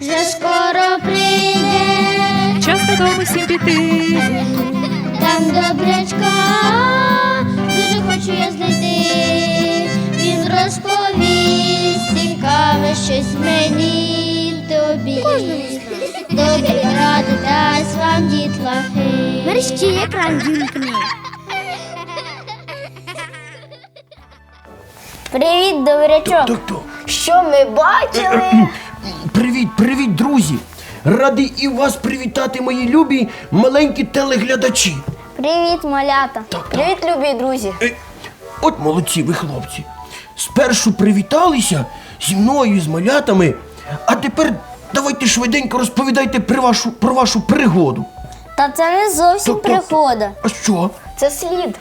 вже скоро прийде, Час додому всім піти. там добрячка, дуже хочу я знайти. Він розповість цікаве щось мені тобі. Добрі ради дасть вам дітлахи. Мерщі екран вімкни. Привіт, добрячок. Так, так. Що ми бачили? Привіт, привіт, друзі! Радий і вас привітати, мої любі маленькі телеглядачі. Привіт, малята. Так, так. Привіт, любі друзі. Е, От молодці ви, хлопці. Спершу привіталися зі мною з малятами, а тепер давайте швиденько розповідайте про вашу, про вашу пригоду. Та це не зовсім Так, так, так. пригода. А що? Це слід.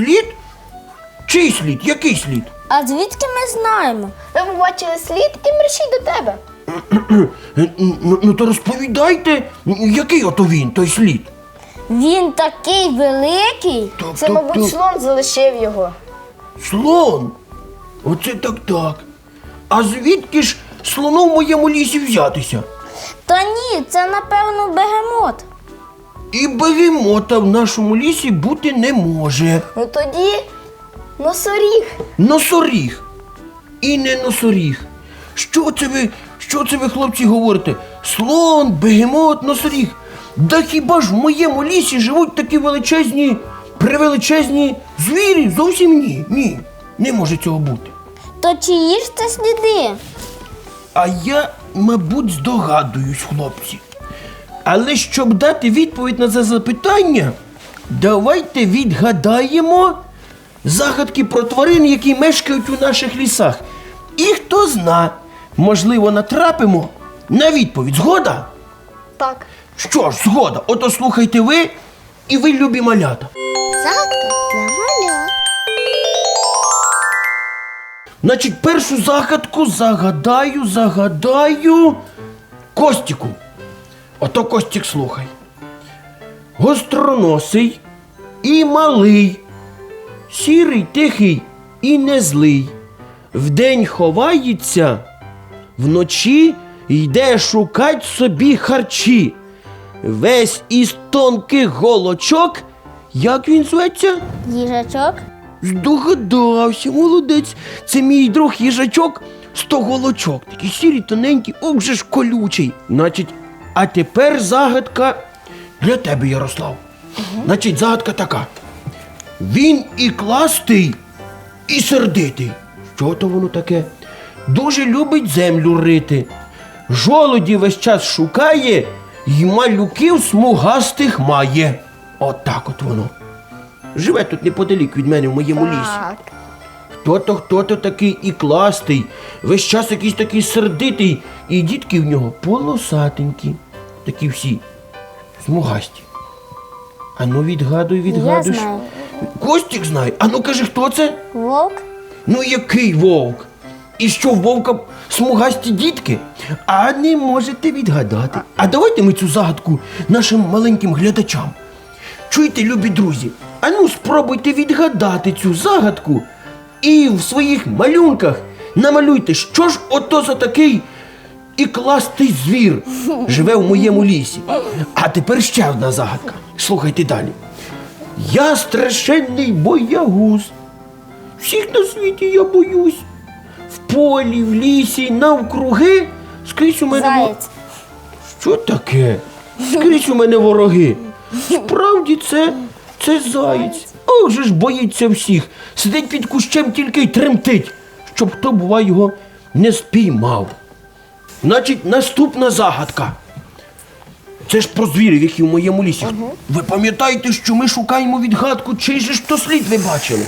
Слід? Чий слід? Який слід? А звідки ми знаємо? Ви побачили слід і мерщій до тебе. Ну, ну то розповідайте, який ото він, той слід. Він такий великий. Так, Це, так, мабуть, так. слон залишив його. Слон? Оце так так. А звідки ж слону в моєму лісі взятися? Та ні, це напевно бегемот. І бегемота в нашому лісі бути не може. Ну тоді носоріг. Носоріг. І не носоріг. Що це ви, що це ви, хлопці, говорите? Слон, бегемот, носоріг. Да хіба ж в моєму лісі живуть такі величезні, превеличезні звірі? Зовсім ні. Ні. Не може цього бути. То чиї ж це сліди? А я, мабуть, здогадуюсь, хлопці. Але щоб дати відповідь на це запитання, давайте відгадаємо загадки про тварин, які мешкають у наших лісах. І хто зна, можливо, натрапимо на відповідь. Згода? Так. Що ж, згода, ото слухайте ви і ви любі малята. Загадка для малят. Значить, першу загадку загадаю, загадаю Костіку. Ото Костік слухай. Гостроносий і малий, сірий, тихий і не злий. Вдень ховається, вночі йде шукать собі харчі. Весь із тонких голочок, як він зветься? Їжачок. Здогадався, молодець. Це мій друг їжачок сто голочок. Такий сірий, тоненький, ох ж колючий. Значить, а тепер загадка для тебе, Ярослав. Значить, загадка така. Він і кластий, і сердитий. Що то воно таке? Дуже любить землю рити. Жолоді весь час шукає, й малюків смугастих має. Отак от воно. Живе тут неподалік від мене в моєму лісі. Так. Хто-то, хто-то такий і кластий, весь час якийсь такий сердитий, і дітки в нього полосатенькі, такі всі, смугасті. Ану, відгадуй, відгадуй. Я знаю. Костік знає. Ану кажи, хто це? Вовк. Ну який вовк? І що в вовка смугасті дітки? А не можете відгадати. А давайте ми цю загадку нашим маленьким глядачам. Чуєте, любі друзі? Ану спробуйте відгадати цю загадку і в своїх малюнках намалюйте, що ж ото за такий і кластий звір живе в моєму лісі. А тепер ще одна загадка. Слухайте далі. Я страшенний боягуз. Всіх на світі я боюсь. В полі, в лісі, навкруги. Скрізь у мене. Заєць. Що таке? Скрізь у мене вороги. Справді це, це заєць. Ох же ж боїться всіх. Сидить під кущем тільки й тремтить, щоб хто, бува, його не спіймав. Значить, наступна загадка. Це ж про звірів, які в моєму лісі. Ви пам'ятаєте, що ми шукаємо відгадку, чий же ж то слід ви бачили?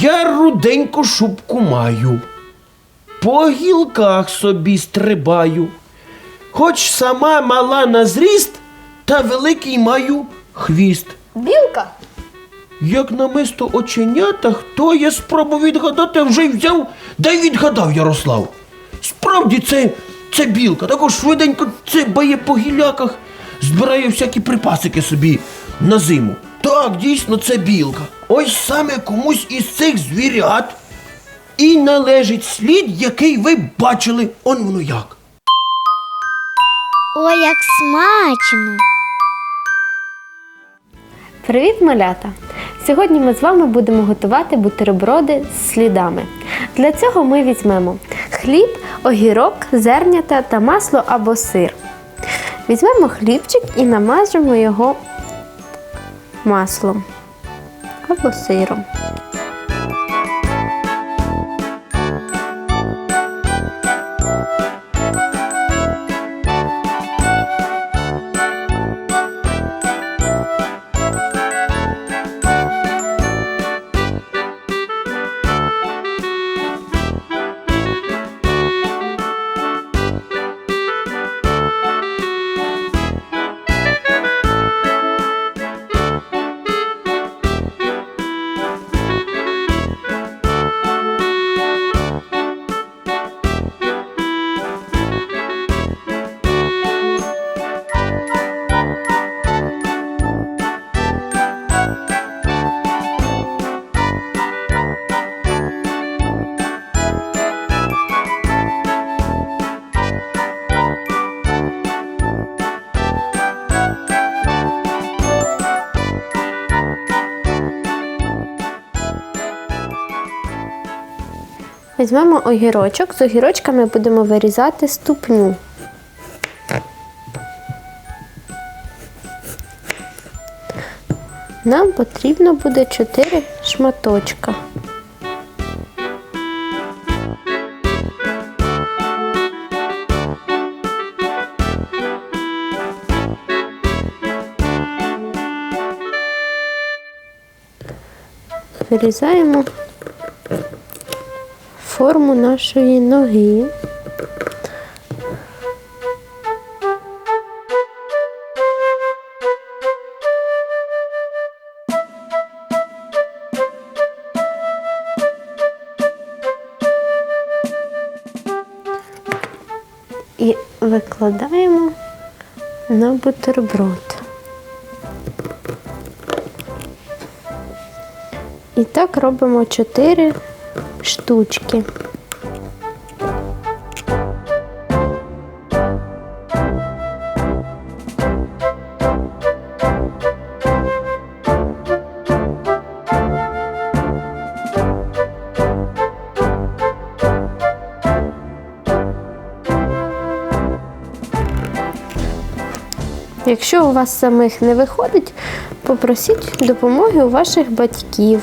Я руденьку шубку маю, по гілках собі стрибаю, хоч сама мала на зріст, та великий маю хвіст. Білка. Як намисто оченята, хто я спробував відгадати, вже й взяв, да й відгадав Ярослав. Справді це, це білка, також швиденько це бає по гіляках, збирає всякі припасики собі на зиму. Так, дійсно, це білка. ось саме комусь із цих звірят і належить слід, який ви бачили. Он воно як. Ой, як смачно. Привіт, малята! Сьогодні ми з вами будемо готувати бутерброди з слідами. Для цього ми візьмемо хліб, огірок, зернята та масло або сир. Візьмемо хлібчик і намажемо його маслом або сиром. Візьмемо огірочок. З огірочками будемо вирізати ступню. Нам потрібно буде 4 шматочка. Вирізаємо форму нашої ноги. І викладаємо на бутерброд. І так робимо 4 штучки. Якщо у вас самих не виходить, попросіть допомоги у ваших батьків.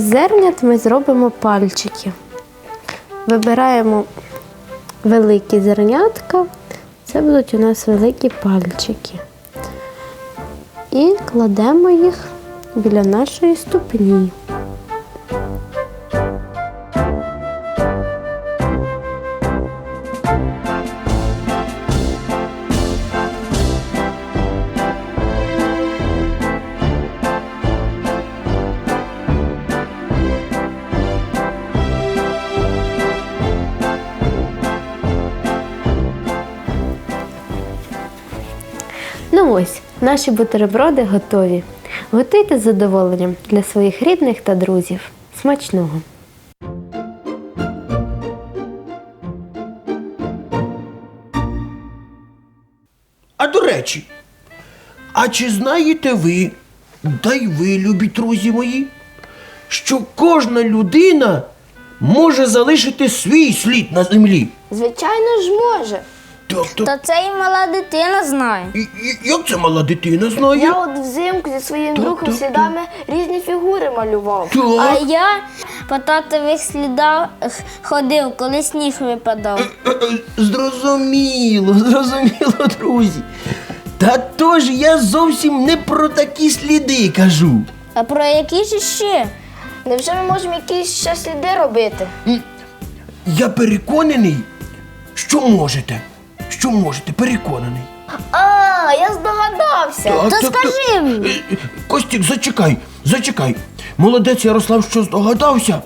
З зернят ми зробимо пальчики. Вибираємо великі зернятка. Це будуть у нас великі пальчики. І кладемо їх біля нашої ступні. Ну ось, наші бутерброди готові. Готуйте з задоволенням для своїх рідних та друзів. Смачного! А до речі, а чи знаєте ви, да й ви, любі друзі мої, що кожна людина може залишити свій слід на землі? Звичайно ж може. Так, То так. це і мала дитина знає. І- і- Як це мала дитина знає? Я от взимку зі своїм Так, другом так, слідами різні фігури малював. А Так. я по татових слідах ходив, коли сніг випадав. Е, е, Зрозуміло, зрозуміло, друзі. Та тож я зовсім не про такі сліди кажу. А про які ж ще? Невже ми можемо якісь ще сліди робити? Я переконаний, що можете. Що можете, переконаний. А, я здогадався. Так, То так, скажи так. мені. Е, е, Костік, зачекай, зачекай. Молодець Ярослав, що здогадався.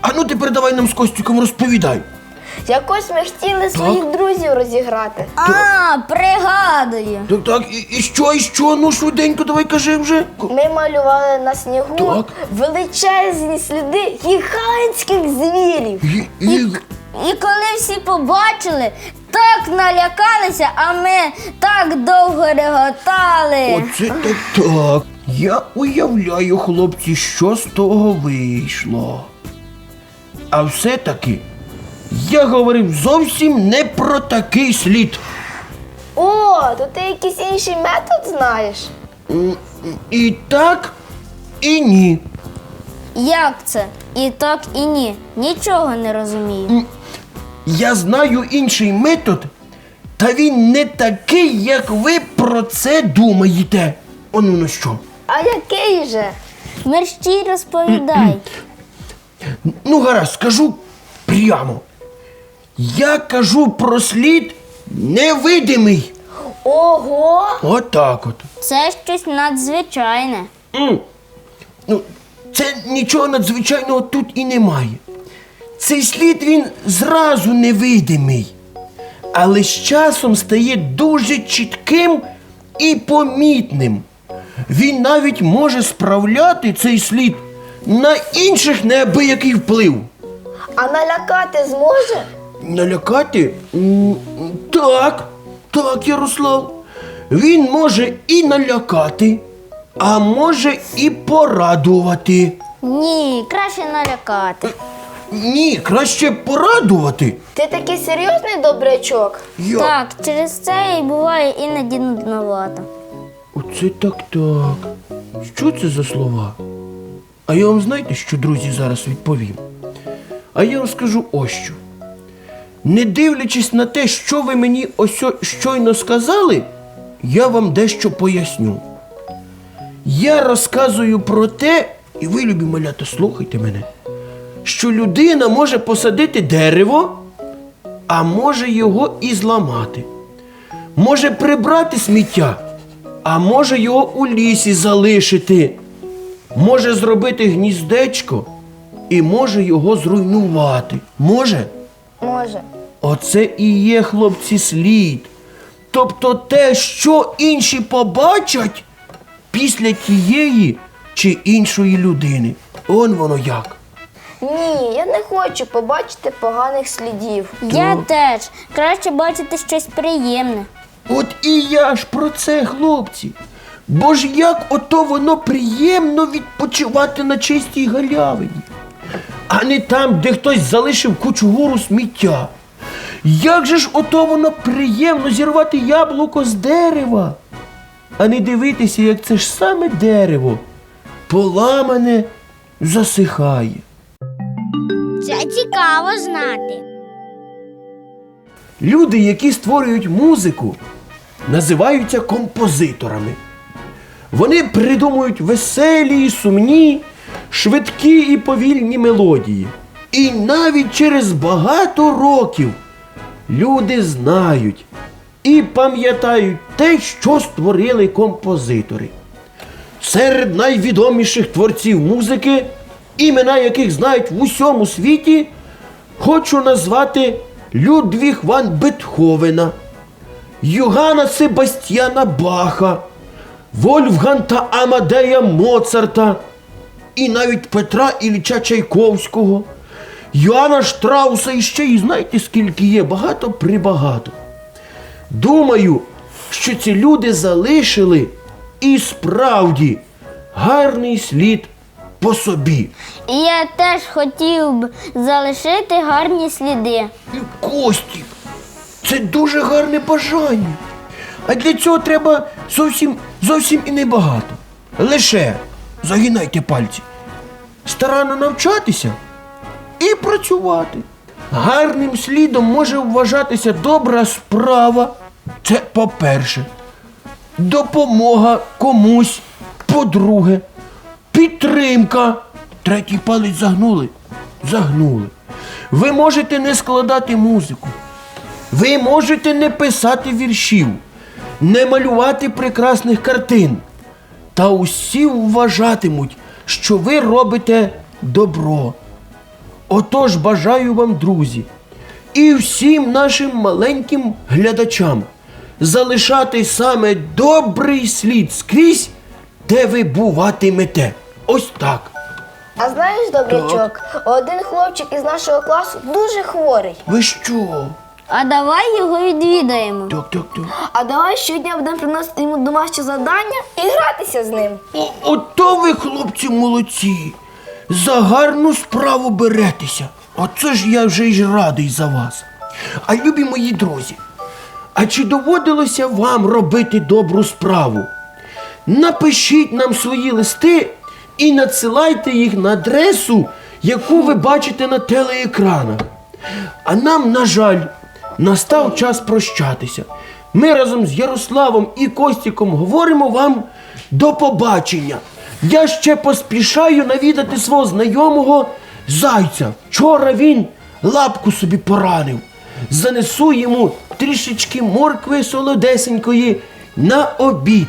А ну тепер давай нам з Костіком розповідай. Якось ми хотіли своїх друзів розіграти. А, пригадую. Так, так, і, і що, і що? Ну швиденько, давай кажи вже. Ко- Ми малювали на снігу Так. величезні сліди гігантських звірів. І, і, І коли всі побачили, так налякалися, а ми так довго реготали. Оце так так. Я уявляю, хлопці, що з того вийшло. А все-таки я говорив зовсім не про такий слід. О, то ти якийсь інший метод знаєш? М, І так, і ні. Як це? І так, і ні. Нічого не розумію. Я знаю інший метод, та він не такий, як ви про це думаєте. Ону на що. А який же? Мерщій розповідай. Ну, гаразд, скажу прямо. Я кажу про слід невидимий. Ого! Отак от. Це щось надзвичайне. М. Ну, це нічого надзвичайного тут і немає. Цей слід він зразу невидимий, але з часом стає дуже чітким і помітним. Він навіть може справляти цей слід на інших неабиякий вплив. А налякати зможе? Налякати? М, Так, так, Ярослав. Він може і налякати, а може і порадувати. Ні, краще налякати. Ні, краще порадувати. Ти такий серйозний добрячок? Я. Так, через це і буває іноді нудновато. Оце так так. Що це за слова? А я вам знаєте, що, друзі, зараз відповім? А я вам скажу ось що. Не дивлячись на те, що ви мені ось щойно сказали, я вам дещо поясню. Я розказую про те, і ви, любі малята, слухайте мене, що людина може посадити дерево, а може його і зламати. Може прибрати сміття, а може його у лісі залишити. Може зробити гніздечко і може його зруйнувати. Може? Може. Оце і є, хлопці, слід. Тобто те, що інші побачать після тієї чи іншої людини. Он воно як. Ні, я не хочу побачити поганих слідів. Я теж. Краще бачити щось приємне. От і я ж про це, хлопці. Бо ж як ото воно приємно відпочивати на чистій галявині, а не там, де хтось залишив кучу гору сміття. Як же ж ото воно приємно зірвати яблуко з дерева, а не дивитися, як це ж саме дерево поламане засихає. Це цікаво знати. Люди, які створюють музику, називаються композиторами. Вони придумують веселі сумні, швидкі і повільні мелодії. І навіть через багато років люди знають і пам'ятають те, що створили композитори. Серед найвідоміших творців музики, імена яких знають в усьому світі, хочу назвати Людвіг ван Бетховена, Йогана Себастьяна Баха, Вольфганта Амадея Моцарта і навіть Петра Ілліча Чайковського, Йоанна Штрауса і ще й знаєте, скільки є, багато прибагато. Думаю, що ці люди залишили і справді гарний слід по собі. І я теж хотів б залишити гарні сліди. Костік, Це дуже гарне бажання. А для цього треба зовсім зовсім і небагато. Лише загинайте пальці, старанно навчатися і працювати. Гарним слідом може вважатися добра справа. Це по-перше. Допомога комусь, по-друге, підтримка. Третій палець загнули. Загнули. Ви можете не складати музику. Ви можете не писати віршів, не малювати прекрасних картин. Та усі вважатимуть, що ви робите добро. Отож бажаю вам, друзі, і всім нашим маленьким глядачам залишати саме добрий слід скрізь, де ви буватимете. Ось так. А знаєш, добрячок, один хлопчик із нашого класу дуже хворий. Ви що? А давай його відвідаємо. Так, так, так. А давай щодня будемо приносити йому домашні завдання і гратися з ним. О, ото ви, хлопці, молодці. За гарну справу беретеся. Оце ж я вже й радий за вас. А любі мої друзі, а чи доводилося вам робити добру справу? Напишіть нам свої листи і надсилайте їх на адресу, яку ви бачите на телеекранах. А нам, на жаль, настав час прощатися. Ми разом з Ярославом і Костіком говоримо вам до побачення. Я ще поспішаю навідати свого знайомого зайця. Вчора він лапку собі поранив. Занесу йому трішечки моркви солодесенької на обід.